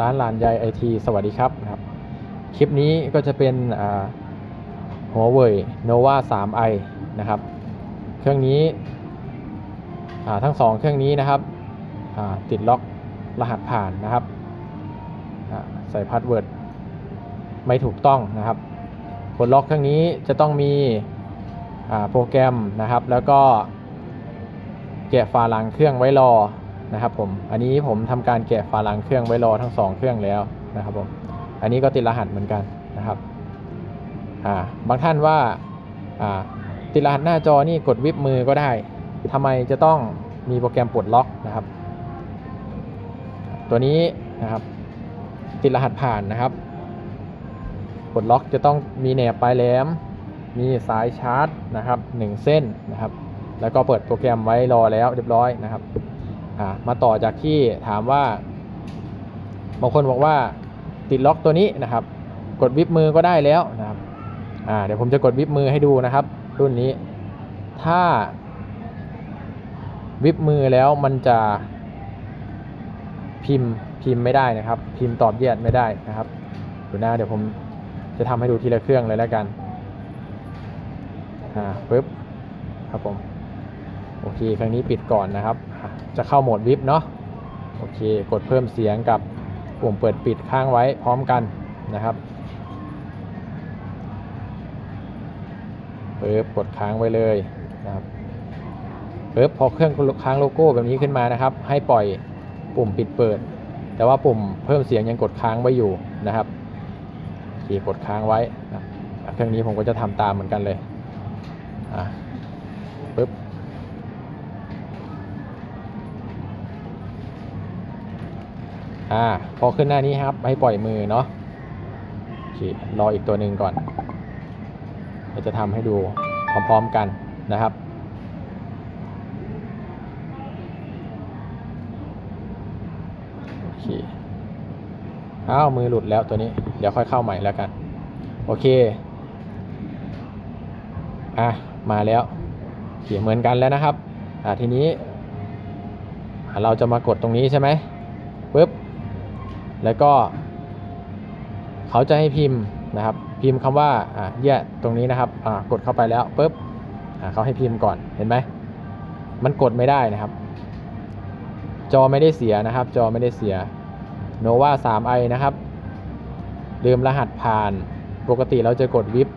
ร้านลานใยไอทีสวัสดีครับนะครับ คลิปนี้ก็จะเป็นหัวเว่ย nova 3i นะครับ เครื่องนี้ทั้งสองเครื่องนี้นะครับติดล็อกรหัสผ่านนะครับใส่พาสเวิร์ดไม่ถูกต้องนะครับกดล็อกเครื่องนี้จะต้องมีโปรแกรมนะครับ แล้วก็แกะฝาหลังเครื่องไว้รอ นะครับผม อันนี้ผมทำการแกะฝาหลังเครื่องไว้รอทั้งสองเครื่องแล้วนะครับผม อันนี้ก็ติดรหัสเหมือนกันนะครับ อ่า บางท่านว่า อ่า ติดรหัสหน้าจอนี่กดวิบมือก็ได้ทำไมจะต้องมีโปรแกรมปลดล็อกนะครับ ตัวนี้นะครับ ติดรหัสผ่านนะครับ ปลดล็อกจะต้องมีแหนบปลายแหลม มีสายชาร์จนะครับ 1 เส้นนะครับ แล้วก็เปิดโปรแกรมไว้รอแล้วเรียบร้อยนะครับ อ่ามาต่อจากที่ถามว่า บางคนบอกว่าติดล็อกตัวนี้นะครับ กดวิบมือก็ได้แล้วนะครับอ่าเดี๋ยวผมจะกดวิบมือให้ดูนะครับ รุ่นนี้ ถ้า วิบมือแล้วมันจะพิมพ์พิมพ์ไม่ได้นะครับ พิมพ์ตอบแยดไม่ได้นะครับดูหน้าเดี๋ยวผมจะทำให้ดูทีละเครื่องเลยแล้วกันอ่าปึ๊บครับผม โอเคครั้งนี้ปิดก่อนนะครับ จะเข้าโหมดวิบเนาะโอเค กดเพิ่มเสียงกับปุ่มเปิดปิดค้างไว้พร้อมกันนะครับปึ๊บกดค้างไว้เลยนะครับปึ๊บพอเครื่องค้างโลโก้แบบนี้ขึ้นมานะครับ ให้ปล่อยปุ่มปิดเปิด แต่ว่าปุ่มเพิ่มเสียงยังกดค้างไว้อยู่นะครับโอเคกดค้างไว้นะเครื่องนี้ผมก็จะทำตามเหมือนกันเลยอะปึ๊บ อ่าพอขึ้นหน้านี้ครับ ให้ปล่อยมือเนาะโอเครออีกตัวหนึ่งก่อนเราจะทำให้ดูพร้อมๆกันนะครับโอเคอ้าวมือหลุดแล้วตัวนี้ เดี๋ยวค่อยเข้าใหม่แล้วกัน โอเค อะ มาแล้วเขียเหมือนกันแล้วนะครับ อะทีนี้ เราจะมากดตรงนี้ใช่ไหม แล้วก็ เขาจะให้พิมพ์นะครับ พิมพ์คำว่าอ่าเยี่ยตรงนี้นะครับอ่ากดเข้าไปแล้วปุ๊บอ่าเขาให้พิมพ์ก่อนเห็นไหมมันกดไม่ได้นะครับ จอไม่ได้เสียนะครับ จอไม่ได้เสีย nova 3i นะครับลืมรหัสผ่านปกติเราจะกดวิบ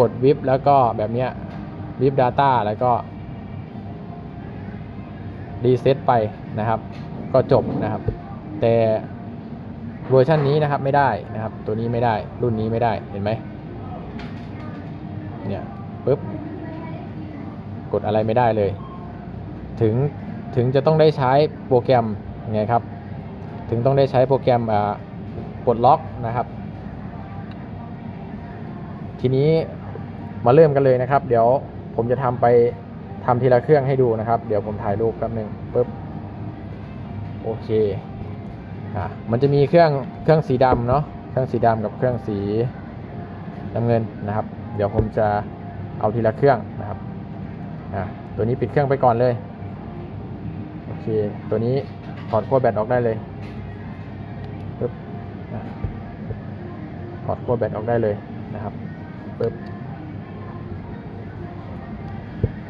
กดวิบแล้วก็แบบเนี้ยวิบ data แล้วก็รีเซ็ตไปนะครับ ก็จบนะครับ แต่เวอร์ชันนี้นะครับไม่ได้นะครับ ตัวนี้ไม่ได้รุ่นนี้ไม่ได้เห็นไหมเนี่ยปุ๊บกดอะไรไม่ได้เลย ถึงถึงจะต้องได้ใช้โปรแกรมไงครับ ถึงต้องได้ใช้โปรแกรมอ่าปลดล็อกนะครับ ทีนี้มาเริ่มกันเลยนะครับ เดี๋ยวผมจะทำไปทำทีละเครื่องให้ดูนะครับ เดี๋ยวผมถ่ายรูปแป๊บหนึ่งปุ๊บโอเค อะมันจะมีเครื่องเครื่องสีดำเนาะเครื่องสีดำกับเครื่องสีน้ำเงินนะครับ เดี๋ยวผมจะเอาทีละเครื่องนะครับอะตัวนี้ปิดเครื่องไปก่อนเลยโอเคตัวนี้ถอดขั้วแบตออกได้เลยปึ๊บถอดขั้วแบตออกได้เลยนะครับปึ๊บ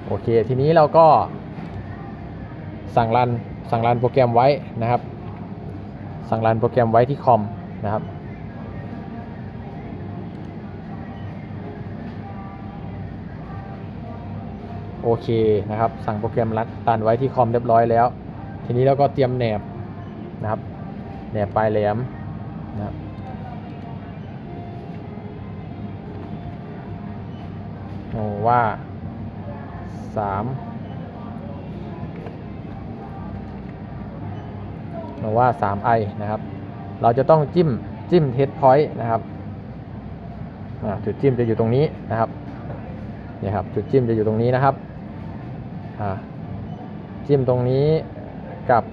โอเค ทีนี้เราก็สั่งรันสั่งรันโปรแกรมไว้นะครับ สั่งรันโปรแกรมไว้ที่คอมนะครับ โอเคนะครับ สั่งโปรแกรมรันรันไว้ที่คอมเรียบร้อยแล้ว ทีนี้เราก็เตรียมแหนบนะครับ แหนบปลายแหลมนะครับโอว่าสาม หรือว่า 3i นะครับ เราจะต้องจิ้มจิ้มเทสพอยต์นะครับจุดจิ้มจะอยู่ตรงนี้นะครับเนี่ยครับจุดจิ้มจะอยู่ตรงนี้นะครับจิ้มตรงนี้กับ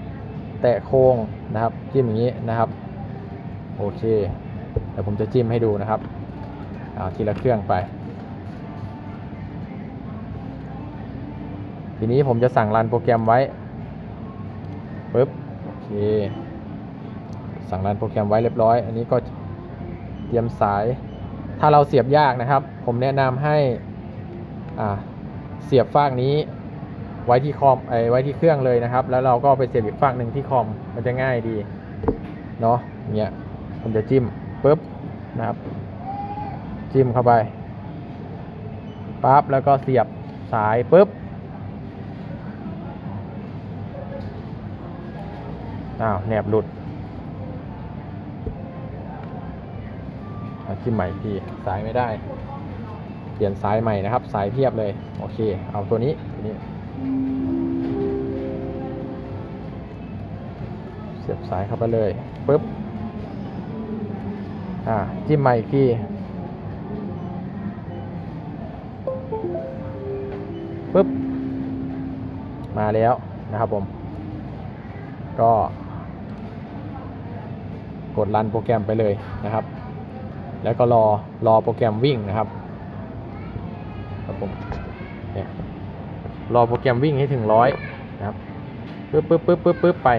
แตะโค้งนะครับ จิ้มอย่างนี้นะครับ โอเคเดี๋ยวผมจะจิ้มให้ดูนะครับเอาทีละเครื่องไป ทีนี้ผมจะสั่งรันโปรแกรมไว้ เค สั่งรันโปรแกรมไว้เรียบร้อย อันนี้ก็เตรียมสาย ถ้าเราเสียบยากนะครับ ผมแนะนำให้เสียบฟากนี้ไว้ที่คอมไอไว้ที่เครื่องเลยนะครับ แล้วเราก็ไปเสียบอีกฟากหนึ่งที่คอม มันจะง่ายดี เนาะเนี่ยผมจะจิ้มปุ๊บนะครับ จิ้มเข้าไปปั๊บแล้วก็เสียบสายปุ๊บ อ้าวแหนบหลุดเอาจิ้มใหม่อีกทีสายไม่ได้ เปลี่ยนสายใหม่นะครับ สายเทียบเลย โอเค เอาตัวนี้ตัวนี้ เสียบสายเข้าไปเลยปุ๊บอ่าจิ้มใหม่อีกทีปุ๊บ มาแล้วนะครับผม ก็ กดรันโปรแกรมไปเลยนะครับ แล้วก็รอรอโปรแกรมวิ่งนะครับครับผมเนี่ยรอโปรแกรมวิ่งให้ถึงร้อยนะครับปึ๊บปึ๊บปึ๊บปึ๊บปึ๊บไป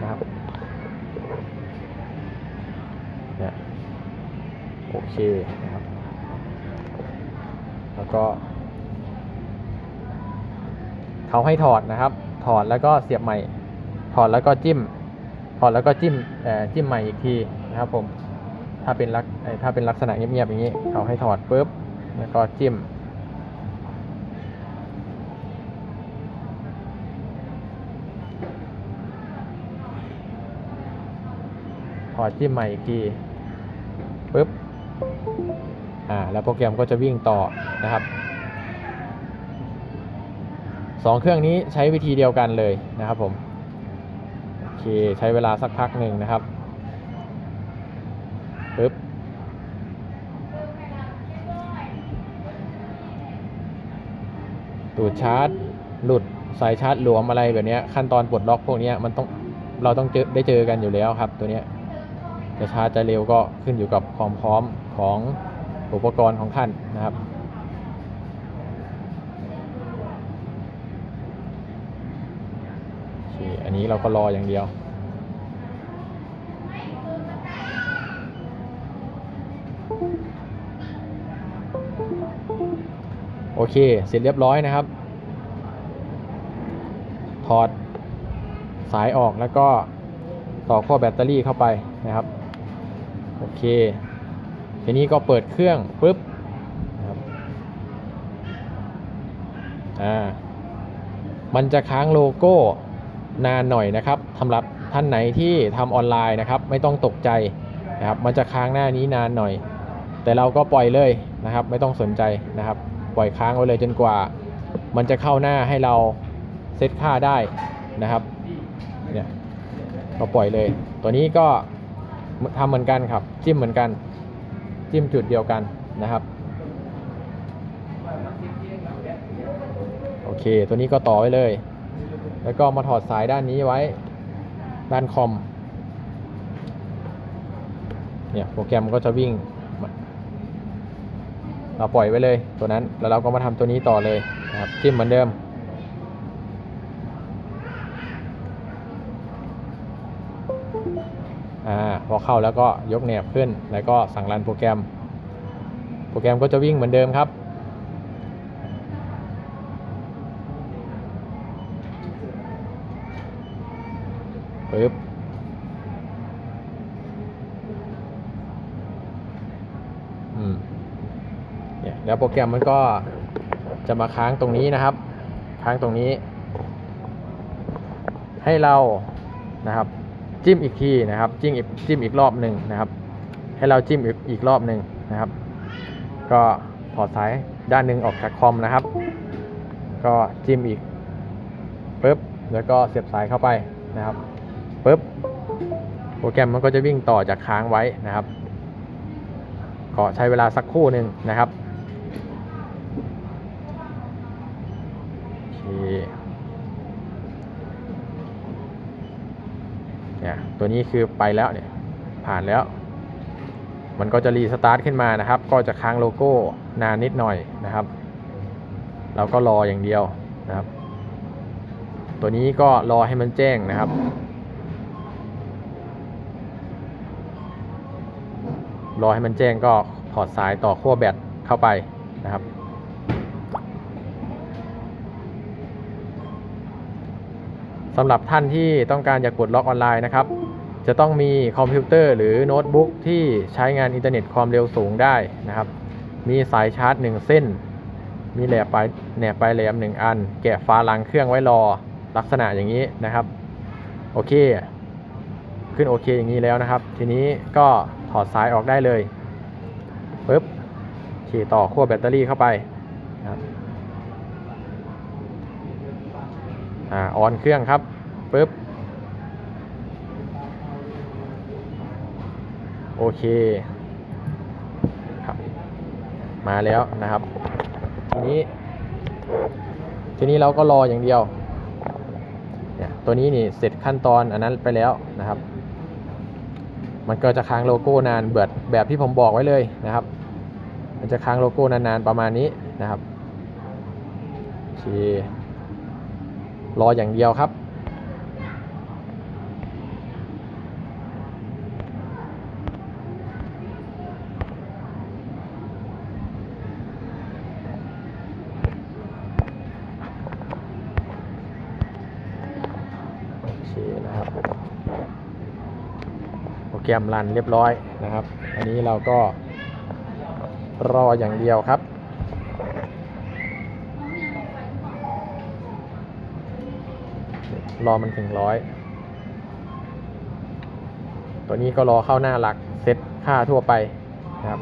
นะครับเนี่ยโอเคนะครับ แล้วก็เขาให้ถอดนะครับ ถอดแล้วก็เสียบใหม่ ถอดแล้วก็จิ้ม ถอดแล้วก็จิ้มจิ้มใหม่อีกทีนะครับผมถ้าเป็นลักถ้าเป็นลักษณะเงียบๆอย่างนี้เขาให้ถอดปุ๊บแล้วก็จิ้ม ถอดจิ้มใหม่อีกทีปุ๊บอ่าแล้วโปรแกรมก็จะวิ่งต่อนะครับสองเครื่องนี้ใช้วิธีเดียวกันเลยนะครับผม เคใช้เวลาสักพักหนึ่งนะครับปึ๊บตูดชาร์จ หลุดสายชาร์จหลวมอะไรแบบนี้ขั้นตอนปลดล็อกพวกนี้มันต้องเราต้องเจอได้เจอกันอยู่แล้วครับ ตัวนี้จะช้าจะเร็วก็ขึ้นอยู่กับความพร้อมของอุปกรณ์ของท่านนะครับ โอ เคอันนี้เราก็รออย่างเดียว โอเค เสร็จเรียบร้อยนะครับ ถอดสายออกแล้วก็ต่อข้อแบตเตอรี่เข้าไปนะครับ โอเค ทีนี้ก็เปิดเครื่องปุ๊บนะครับอ่ามันจะค้างโลโก้ นานหน่อยนะครับสำหรับท่านไหนที่ทำออนไลน์นะครับ ไม่ต้องตกใจนะครับ มันจะค้างหน้านี้นานหน่อย แต่เราก็ปล่อยเลยนะครับ ไม่ต้องสนใจนะครับ ปล่อยค้างไว้เลยจนกว่า มันจะเข้าหน้าให้เราเซตค่าได้นะครับเนี่ยก็ปล่อยเลย ตัวนี้ก็ทำเหมือนกันครับ จิ้มเหมือนกัน จิ้มจุดเดียวกันนะครับโอเค ตัวนี้ก็ต่อไว้เลย แล้วก็มาถอดสายด้านนี้ไว้ด้านคอม เนี่ยโปรแกรมก็จะวิ่ง เราปล่อยไว้เลยตัวนั้น แล้วเราก็มาทำตัวนี้ต่อเลยนะครับจิ้มเหมือนเดิม อ่าพอเข้าแล้วก็ยกแหนบขึ้น แล้วก็สั่งรันโปรแกรม โปรแกรมก็จะวิ่งเหมือนเดิมครับ ปึ๊บอืมเนี่ยแล้วโปรแกรมมันก็จะมาค้างตรงนี้นะครับ ค้างตรงนี้ ให้เรานะครับ จิ้มอีกทีนะครับ จิ้มอีกจิ้มอีกรอบหนึ่งนะครับ ให้เราจิ้มอีกอีกรอบหนึ่งนะครับ ก็ถอดสายด้านหนึ่งออกจากคอมนะครับ ก็จิ้มอีกปึ๊บแล้วก็เสียบสายเข้าไปนะครับ ปึ๊บโปรแกรมมันก็จะวิ่งต่อจากค้างไว้นะครับก็ใช้เวลาสักครู่หนึ่งนะครับเคเนี่ยตัวนี้คือไปแล้วเนี่ยผ่านแล้ว มันก็จะรีสตาร์ทขึ้นมานะครับ ก็จะค้างโลโก้นานนิดหน่อยนะครับ เราก็รออย่างเดียวนะครับ ตัวนี้ก็รอให้มันแจ้งนะครับ รอให้มันแจ้งก็ถอดสายต่อขั้วแบตเข้าไปนะครับ สำหรับท่านที่ต้องการจะกดล็อกออนไลน์นะครับ จะต้องมีคอมพิวเตอร์หรือโน้ตบุ๊กที่ใช้งานอินเทอร์เน็ตความเร็วสูงได้นะครับ มีสายชาร์จ 1 เส้น มีแหลบปลายแหนบปลายแหลม1 อัน แกะฝาลังเครื่องไว้รอลักษณะอย่างนี้นะครับ โอเค ขึ้นโอเคอย่างนี้แล้วนะครับ ทีนี้ก็ อดสายออกได้เลยปึ๊บขี่ต่อขั้วแบตเตอรี่เข้าไปครับอ่าออนเครื่องครับปึ๊บโอเคครับมาแล้วนะครับ ทีนี้ ทีนี้เราก็รออย่างเดียวเนี่ยตัวนี้นี่เสร็จขั้นตอนอันนั้นไปแล้วนะครับ มันก็จะค้างโลโก้นานเบิดแบบที่ผมบอกไว้เลยนะครับ มันจะค้างโลโก้นานๆประมาณนี้นะครับโอเครออย่างเดียวครับ โอเคนะครับ โปร แกรมรันเรียบร้อยนะครับ อันนี้เราก็รออย่างเดียวครับ รอมันถึงร้อยตัวนี้ก็รอเข้าหน้าหลักเซตค่าทั่วไปนะครับ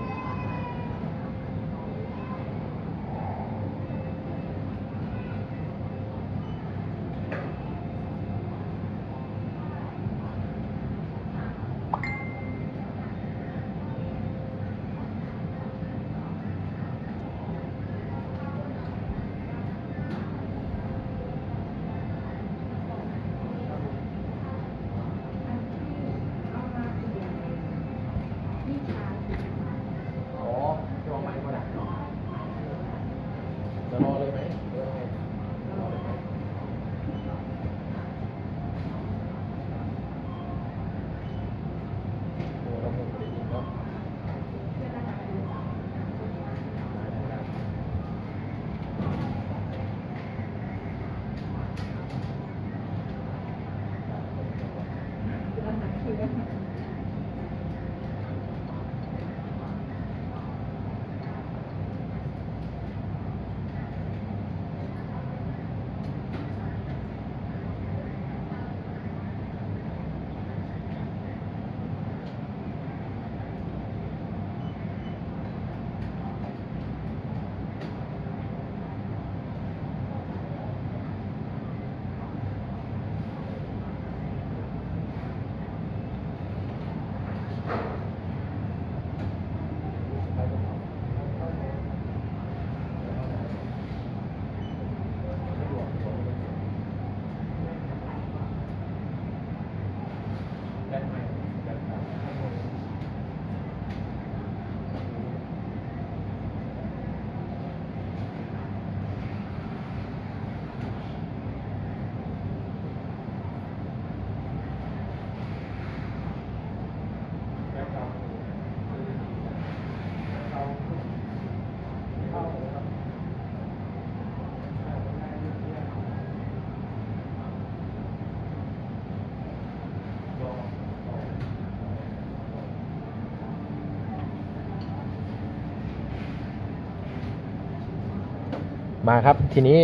มาครับ ทีนี้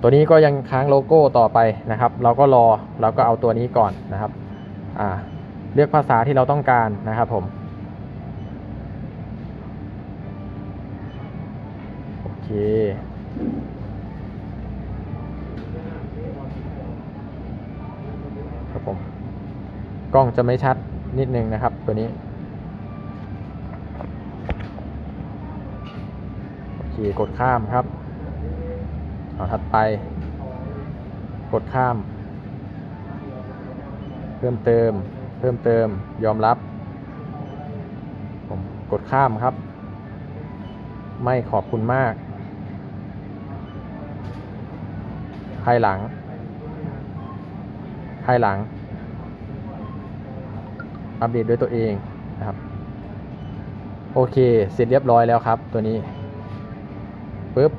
ตัวนี้ก็ยังค้างโลโก้ต่อไปนะครับ เราก็รอเราก็เอาตัวนี้ก่อนนะครับอ่าเลือกภาษาที่เราต้องการนะครับผมโอเคครับผมกล้องจะไม่ชัดนิดนึงนะครับตัวนี้ คกดข้ามครับเอาถัดไป กดข้าม เพิ่มเติม เพิ่มเติม ยอมรับ ผมกดข้ามครับ ไม่ขอบคุณมาก ภายหลัง ภายหลัง อัปเดตด้วยตัวเองนะครับ โอเค เสร็จเรียบร้อยแล้วครับตัวนี้ ปุ๊บ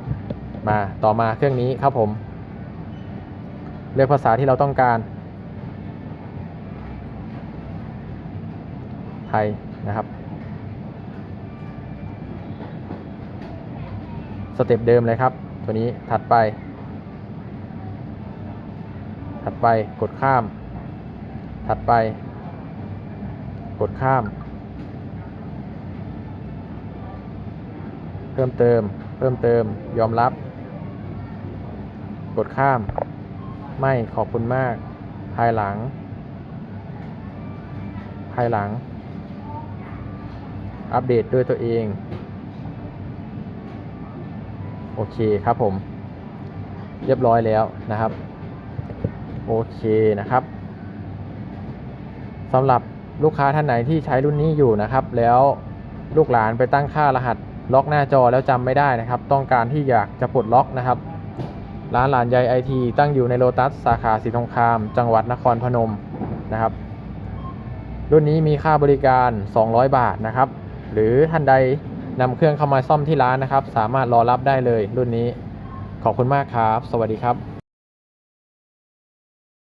มาต่อมาเครื่องนี้ครับผม เลือกภาษาที่เราต้องการ ไทยนะครับสเต็ปเดิมเลยครับ ตัวนี้ถัดไป ถัดไปกดข้าม ถัดไป กดข้าม เพิ่มเติม เพิ่มเติม ยอมรับ กดข้าม ไม่ขอบคุณมาก ภายหลัง ภายหลัง อัปเดตด้วยตัวเอง โอเคครับผม เรียบร้อยแล้วนะครับ โอเคนะครับสำหรับลูกค้าท่านไหนที่ใช้รุ่นนี้อยู่นะครับ แล้วลูกหลานไปตั้งค่ารหัส ล็อกหน้าจอแล้วจำไม่ได้นะครับ ต้องการที่อยากจะปลดล็อกนะครับ ร้านหลานใยไอทีตั้งอยู่ในโลตัสสาขาสีทองคาม จังหวัดนครพนมนะครับ รุ่นนี้มีค่าบริการ 200 บาทนะครับ หรือท่านใดนำเครื่องเข้ามาซ่อมที่ร้านนะครับ สามารถรอรับได้เลยรุ่นนี้ขอบคุณมากครับ สวัสดีครับ